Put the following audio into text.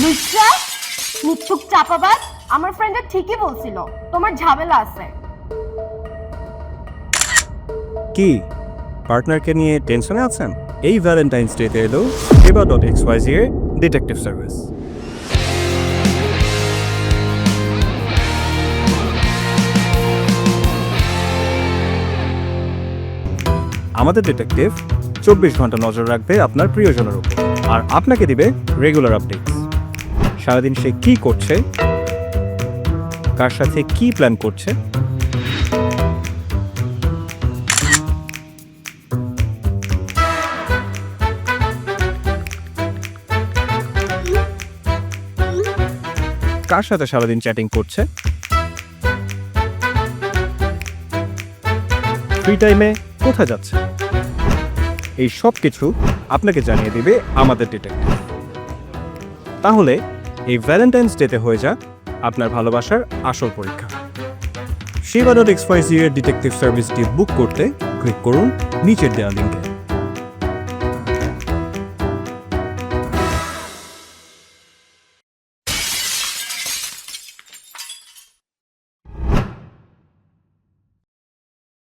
লুচ্চা মিথ্যুক চাপাবাজ আমার ফ্রেন্ডটা ঠিকই বলছিল, তোমার ঝামেলা আছে। কি? পার্টনারকে নিয়ে টেনশনে আছেন? এই ভ্যালেন্টাইন্স ডেতে এলো এবার dot X Y Z detective service আমাদের ডিটেকটিভ চব্বিশ ঘণ্টা নজর রাখবে আপনার প্রিয়জনের উপর, আর আপনাকে দিবে রেগুলার আপডেট সারাদিন সে কি করছে? কার সাথে কি প্ল্যান করছে? কার সাথে সারাদিন চ্যাটিং করছে? ফ্রি টাইমে কোথায় যাচ্ছে? এই সব কিছু আপনাকে জানিয়ে দেবে আমাদের ডিটেকটিভ তাহলে এই ভ্যালেন্টাইন্স ডেতে হয়ে যাক আপনার ভালোবাসার আসল পরীক্ষা। শিবা ডট এক্সপাইসি ডিটেকটিভ সার্ভিসটি বুক করতে ক্লিক করুন নিচের দেওয়া লিঙ্কে